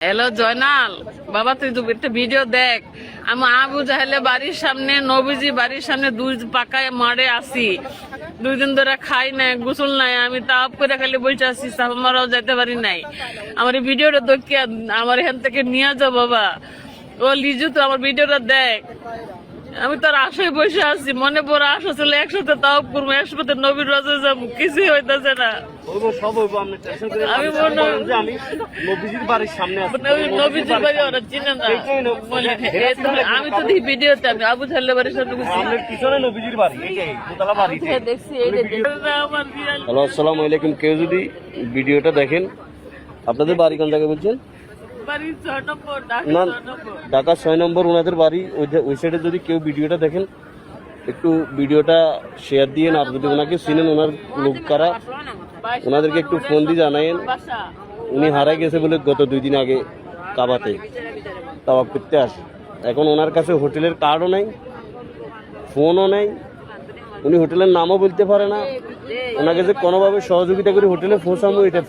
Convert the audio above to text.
Hello Joynal, বাবা তুই তো একটা ভিডিও দেখ। আমি আবু জাহেলে বাড়ির সামনে, নবীজি বাড়ির সামনে দুই পাকায় মারে আসি। দুই দিন ধরে খাই নাই, গোসল নাই, আমি তাপ করে খালি বলছি, আসি সাপ মারাও যেতে পারি নাই। আমার এই ভিডিওটা দেখিয়া, আমার এখান থেকে নিয়ে যাও বাবা। ও লিজু তো আমার ভিডিওটা দেখ। আমি তার আশায় বসে আছি মনে পড়ে আশা ছিল একসাথে তাও করব একসাথে নবীর রাজে যাব কিছুই হইতেছে না। হইব সব হইব আপনি টেনশন করে আমি মনে- নবীজির বাড়ির সামনে নবীজির বাড়ি ওরা চিনে না। তো চিনে না। আমি তো দেখি ভিডিওতে আমি আবু জাহেলের বাড়ির সামনে পিছনে নবীজির বাড়ি এই যে দোতলা বাড়ি। হ্যাঁ, দেখছি হ্যালো আসসালামু আলাইকুম। কেউ যদি ভিডিওটা দেখেন আপনাদের বাড়ি কোন জায়গায় বলছেন? না ঢাকা ছয় নম্বর ওনাদের বাড়ি ওই সাইডে যদি কেউ ভিডিওটা দেখেন একটু ভিডিওটা শেয়ার দিয়ে আর যদি ওনাকে চিনেন ওনার লোক কারা ওনাদেরকে একটু ফোন দিয়ে জানায়েন। উনি হারাই গেছে বলে গত দুই দিন আগে কাবাতে তাওয়াব করতে আসে। এখন ওনার কাছে হোটেলের কার্ডও নেই ফোনও নেই। উনি হোটেলের নামও বলতে পারে না। ওনাকে যে কোনোভাবে সহযোগিতা করে হোটেলে পৌঁছাবো এটা